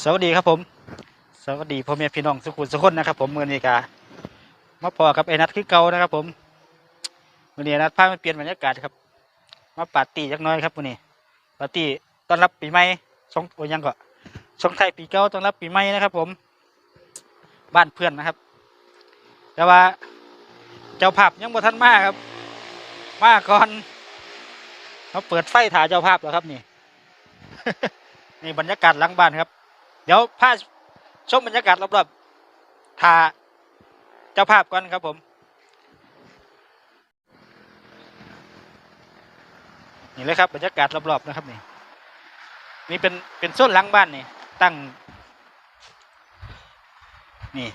สวัสดีครับผม สวัสดีพ่อแม่พี่น้องสุขุมสุขนนะครับผมเมือนี้กามาพอกับไอ้นัดคือเก่านะครับผมมือนี้นัดพามาเปลี่ยนบรรยากาศครับ มาปาร์ตี้จักน้อยครับมือนี้ปาร์ตี้ต้อนรับปีใหม่สงโอ้ยังก็สงไทยปีเก่าต้อนรับปีใหม่นะครับผม บ้านเพื่อนนะครับ แต่ว่าเจ้าภาพยังบ่ทันมาครับ มาก่อนเขาเปิดไฟถ่ายเจ้าภาพแล้วครับนี่นี่บรรยากาศหลังบ้านครับ เดี๋ยวพาชมบรรยากาศรอบๆถ่าเจ้าภาพก่อนครับผม นี่เลยครับบรรยากาศรอบๆนะครับนี่นี่เป็นเป็นโซนหลังบ้านนี่ตั้ง นี่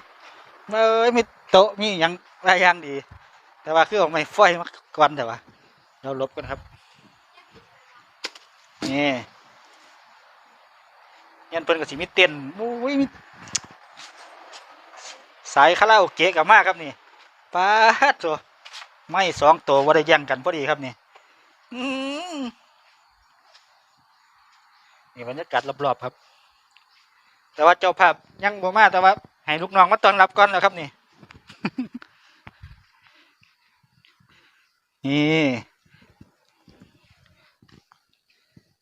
เอ้ยมีโต๊ะมีหยังหลายอย่างดี แต่ว่าคือออกไม่ฟอยมาก่อนแต่ว่า เราลบกันครับ นี่ ยันเพิ่นกับสิมีเต้นมุ้ยมีสายคาราโอเกะกับมากครับนี่ป้าดตัวไม่สองตัวว่าได้แย่งกันพอดีครับนี่นี่บรรยากาศรอบๆครับ แต่ว่าเจ้าภาพยังบ่มาแต่ว่าให้ลูกน้องมาต้อนรับก่อนแล้วครับนี่นี่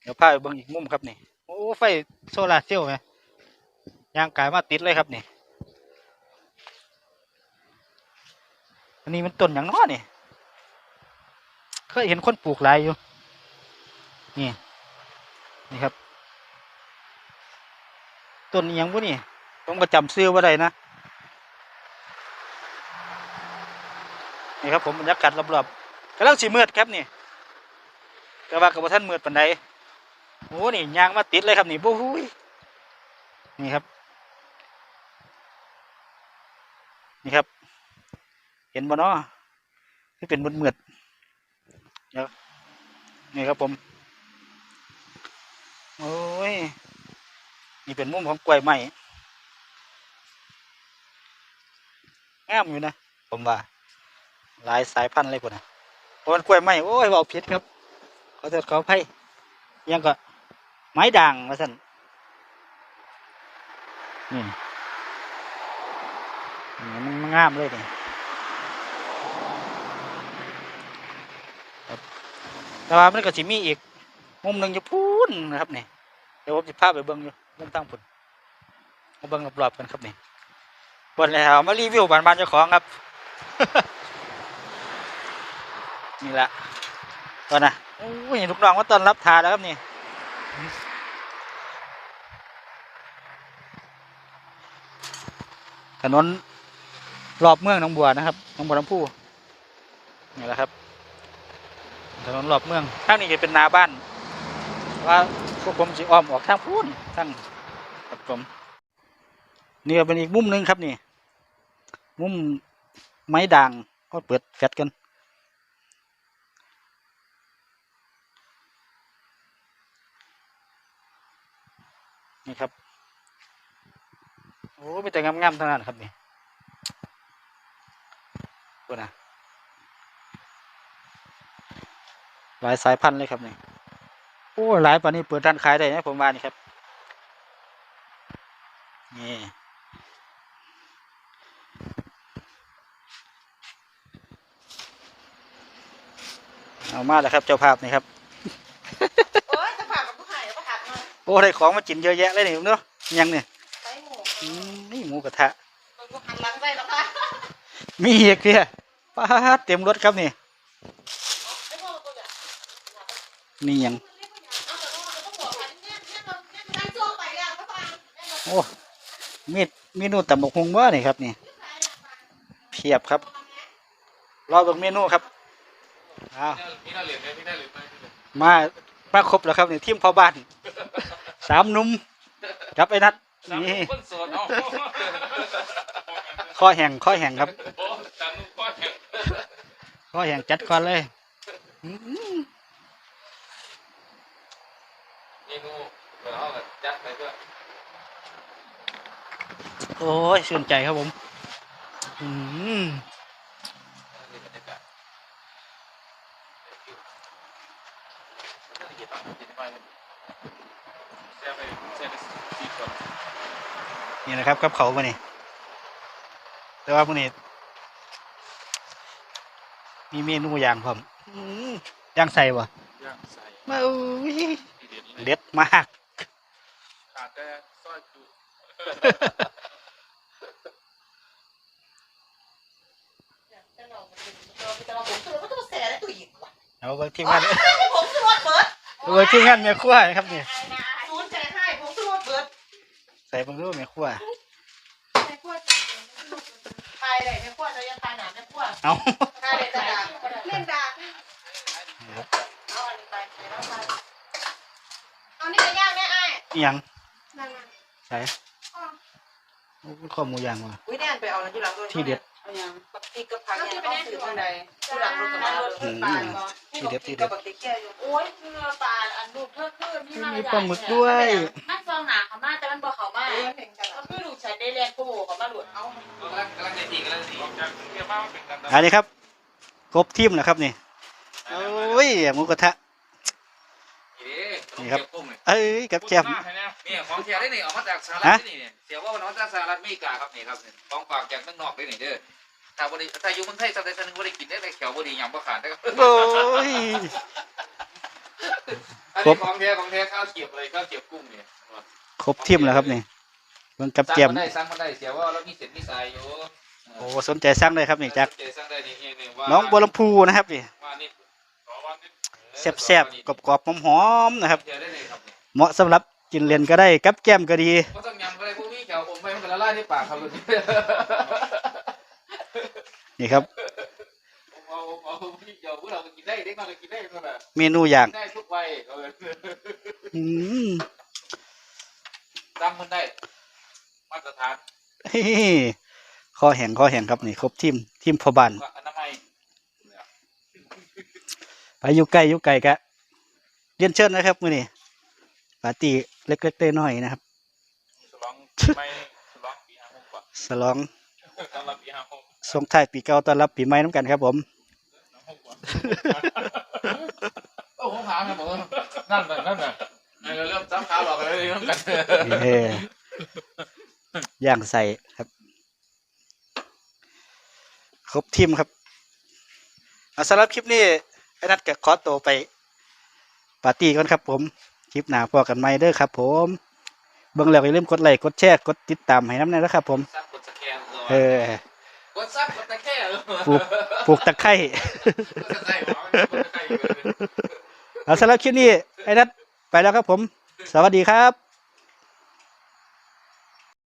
เดี๋ยวพาไปเบิ่งอีกมุมครับนี่ โอ้ไฟโซลาเซลล์ไหมยางกายมาติดเลยครับนี่อันนี้มันต้นอย่างน้อนี่เคยเห็นคนปลูกหลายอยู่นี่นี่ครับต้นอหยังบุนี่ผมก็จำซื้อว่าได้นะนี่ครับผมบรรยากาศรอบๆกำลังสีมืดครับนี่แต่ว่ากับท่านมืดปันใด อ้นี่ยางมาติดเลยครับนี่บู๊ยนี่ครับ นี่ครับ เห็นบ่เนาะที่เป็นมืดมืดๆเดี๋ยวนี่ครับผมโอ้ยนี่เป็นมุมของกล้วยไม้งามอยู่นะผมว่าหลายสายพันธุ์เลยพุ่นนะเพราะมันกล้วยไม้โอ้ยเบาผิดครับเขาจะเขาไพ่ยังก็ ไม้ด่างมาสั่นนี่มันงามเลยนี่ครับแต่ว่ามันก็สิมีอีก มุมหนึ่งจะพูนนะครับนี่เดี๋ยวผมจะพาไปเบิ้งอยู่มุมตั้งพุ่นมาเบิ้งรอบๆกันครับนี่บนแล้วมารีวิวบ้านบ้านๆเจ้าของครับ นี่แหละตอนน่ะโอ้ยลูกน้องมาต้อนรับทาแล้วครับนี่ ถนนรอบเมืองหนองบัวนะครับหนองบัวลำพูนี่แหละครับ ถนนรอบเมืองทางนี้จะเป็นนาบ้าน ว่าพวกผมจะอ้อมออกทางพูนทางครับผมนี่ก็เป็นอีกมุมหนึ่งครับนี่ มุมไม้ด่างก็เปิดแฟลชกัน นี่ครับ โอ้มีแต่งามๆทั้งนั้นครับนี่ดูนะหลายสายพันธุ์เลยครับนี่โอ้หลายปานนี้เปิดร้านขายได้นะผมว่านี่ครับ นี่เอามาแล้วครับเจ้าภาพนี่ครับ โอ้ยจะผ่ากับผู้หายก็ผักมา โอ้ได้ของมากินเยอะแยะเลยนี่เนาะยังเนี่ยใส่หมูอืมนี่หมูกระทะ มันก็หันหลังใส่แล้วค่ะมีอีกเนี่ยป้าดเต็มรถครับนี่ ไอ้พวกตัวเนี่ยนี่ยัง เอาแต่ว่าเราต้องบอกว่าเนี่ยเนี่ยเราเนี่ยได้โจ้ไปแล้วก็ฟังเนี่ยเราโอ้มีดเมนูตำบักฮุงว่านี่ครับนี่เพียบครับ รอเบิ่งเมนูครับอ้าว พี่น่าเหรียญไหมพี่น่าเหรียญไหมมามาครบแล้วครับนี่ทีมพ่อบ้าน สามหนุ่มครับไอ้นัดนี่คนโสดเอาข้อแห่งข้อแห่งครับ โอ้ตามนุ่มก้อนแข็งข้อแห่งจัดก่อนเลยอื้อหือเมนูเดี๋ยวเอาแบบจัดไปเพื่อโอ้ยชื่นใจครับผม อืม บรรยากาศน่าจะเก็บตังค์เก็บไปแซ่บไป ใช่ได้สี่คน นี่นะครับกับเขาวมื้อนี้แต่ว่ามื้อนี้มีเมนูอย่างพร้อมอื้อย่างใส่บ่ย่างใส่มาอุ้ยที่เด็ดเลยเด็ดมากขาดแต่ซอยจุจะลองมาดูจะลองผมคือมันต้องแซ่ได้ตัวอีกว่ะเอาเบิ่งทีมงานผมสรวจเบิร์ดเบิ่งทีมงานแม่ครัวนะครับนี่ศูนย์ใจให้ผมสรวจเบิร์ด ใส่เบิ่งดูแม่ครัวแม่ขั้วตายเลยแม่ขั้วจะยังตายหนาแม่ขั้วเอาตายเลยจะด่าเล่นด่าเอาอันนี้ไปเอาไปเอานี่ไปย่างแม่ไอ้อีหยังนั่นน่ะใส่โอ้ข้อหมูย่างว่ะอุ้ยแน่นไปเอาแล้วที่หลังด้วยที่เด็ดเอายังบักตีกับผักเนี่ยต้องซื้อทางใดที่หลังรถกับมารถอืมปลาเนาะที่เด็ดที่กัเด็บดบักตีแก่อยู่โอ้ยเนื้อปลาอันรูปเพิ่มเพิ่มนี่มามีปลาหมึกด้วยมันฟองหนาเขามาแต่มันบอกเขา มาเออเห็นกันก็คือดูใช้ได้แรงโกโบเขามาหลุดเอากำลังกำลังในทีกำลังในทีออกจากเรียกว่าเป็นกันอันนี้ครับกบทิมนะครับนี่โอ้ยหมูกระทะนี่ครับกุ้งเลยเอ้ยกับแจมนี่ของเทียได้นี่ออกมาจากสหรัฐนี่เนี่ยเสียว่าวันนั้นจากสหรัฐอเมริกาครับนี่ครับของฝากจากเมืองนอกได้นี่เด้อถ้าบริถ้าอยู่เมืองไทยสักใดสักหนึ่งบริกินได้แต่แขวบริยำบ่ขาดได้ครับโอ้ยอันนี้ของแท้ของแท้ข้าวเกียบเลยข้าวเกียบกุ้งเนี่ยครบทิมแล้วครับนี่ เบิ่งกับแจมสั่งมาได้สั่งมาได้เสียว่าเรามีเศษมีสายอยู่โอ้สนใจสั่งเลยครับนี่จากเจสั่งได้นี่เองว่าน้องบัวลำพูนะครับนี่ว่านี่แซ่บๆกรอบๆหอมๆนะครับเทียได้เลยครับเหมาะสำหรับกินเล่นก็ได้กับแก้มก็ดี ก็ต้องยำก็ได้พวกนี้แขวอมไปมันก็ละลายในปากครับลูกนี่ครับเอาเอาพี่เจ้าพวกเราก็กินได้เด็กน้อยก็กินได้ก็แบบเมนูอย่างได้ทุกวัยเอออืมตั้งมันได้ มาตรฐานเฮ้คอแห้งคอแห้งครับนี่ครบทิมทิมพอบานก็อนามัยไปอยู่ใกล้อยู่ไกลกะเรียนเชิญนะครับมื้อนี้ปาร์ตี้เล็กๆน้อยๆนะครับฉลองไม่ฉลองปีห้าหกกว่าสลองต้อนรับปีห้าหกส่งท้ายปีเก่าต้อนรับปีใหม่น้ำกันครับผมหกกว่าโอ้ผมถามครับผมนั่นน่ะนั่นน่ะเริ่มจับขาหลอกเลยเริ่มกันเอ้ ย่างใส่ครับ ครบทีมครับเอาสำหรับคลิปนี้ไอ้นัดกับขอตัวไปปาร์ตี้ก่อนครับ ผม คลิปหน้าพอกันใหม่เด้อครับ ผมเบิ่งแล้วอย่าลืมกดไลค์กดแชร์กดติดตามให้น้ำหนอยนะครับ ผมซับกดสแกนเออ กดซับกดตะแคร่ปลูกปลูกตะไคร้กดตะไคร่กดตะไคร่เอาสำหรับคลิปนี้ไอ้นัดไปแล้วครับผม สวัสดีครับ